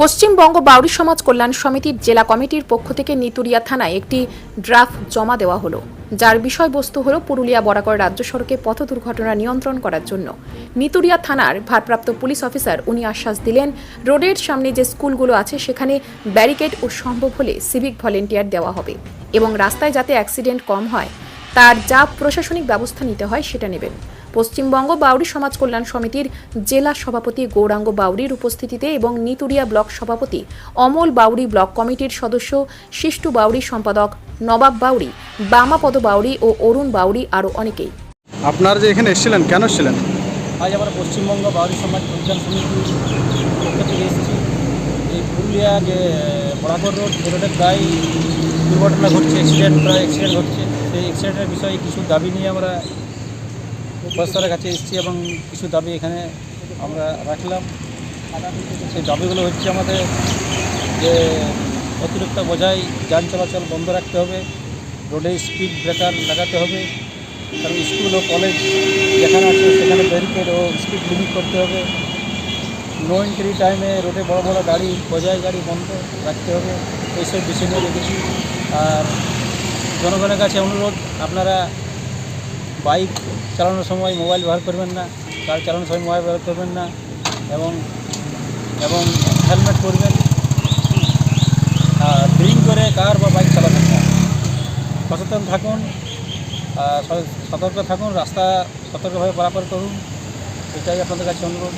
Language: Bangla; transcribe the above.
পশ্চিমবঙ্গ বাউরি সমাজ কল্যাণ সমিতির জেলা কমিটির পক্ষ থেকে নিতুরিয়া থানায় একটি ড্রাফট জমা দেওয়া হলো, যার বিষয়বস্তু হল পুরুলিয়া বরাকর রাজ্য সড়কে পথ দুর্ঘটনা নিয়ন্ত্রণ করার জন্য। নিতুরিয়া থানার ভারপ্রাপ্ত পুলিশ অফিসার উনি আশ্বাস দিলেন, রোডের সামনে যে স্কুলগুলো আছে সেখানে ব্যারিকেড ও সম্ভব হলে সিভিক ভলেন্টিয়ার দেওয়া হবে এবং রাস্তায় যাতে অ্যাক্সিডেন্ট কম হয়, তার যা প্রশাসনিক ব্যবস্থা নিতে হয় সেটা নেবেন। পশ্চিমবঙ্গ বাউরি সমাজ কল্যাণ সমিতির জেলা সভাপতি গৌরাঙ্গ বাউরির উপস্থিতিতে এবং নিতুরিয়া ব্লক সভাপতি অমল বাউরি ব্লক কমিটির সদস্য শিষ্টু বাউরি সম্পাদক নবাব বাউরি বামাপদ বাউরি ও অরুণ বাউরি আরও অনেকেই। আপনারা যে এখানে এসেছিলেন কেন এসেছিলেন? আজ আমরা পশ্চিমবঙ্গ বাউরি সমাজ কল্যাণ সমিতির পক্ষ থেকে এসেছি। এই পুরুলিয়া যে বরাকর রোড প্রায় দুর্ঘটনা ঘটছে অ্যাক্সিডেন্ট প্রায় অ্যাক্সিডেন্ট ঘটছে। সেই অ্যাক্সিডেন্টের বিষয়ে কিছু দাবি নিয়ে আমরা প্রফেসরের কাছে এসেছি এবং কিছু দাবি এখানে আমরা রাখলাম। সেই দাবিগুলো হচ্ছে আমাদের যে অতিরিক্ত বোঝাই, যান চলাচল বন্ধ রাখতে হবে, রোডে স্পিড ব্রেকার লাগাতে হবে, কারণ স্কুল ও কলেজ যেখানে আছে সেখানে ব্যারিকেড ও স্পিড লিমিট করতে হবে। নো এন্ট্রি টাইমে রোডে বড় বড় গাড়ি, বোঝাই গাড়ি বন্ধ রাখতে হবে, এইসব বিষয় নিয়ে রেখেছি আর জনগণের কাছে অনুরোধ, আপনারা বাইক চালানোর সময় মোবাইল ব্যবহার করবেন না, কার চালানোর সময় মোবাইল ব্যবহার করবেন না এবং এবং হেলমেট পরবেন। আর ড্রিঙ্ক করে কার বা বাইক চালাবেন না। সচেতন থাকুন সতর্ক থাকুন, রাস্তা সতর্কভাবে পারাপার করুন, এটাই আপনাদের কাছে অনুরোধ।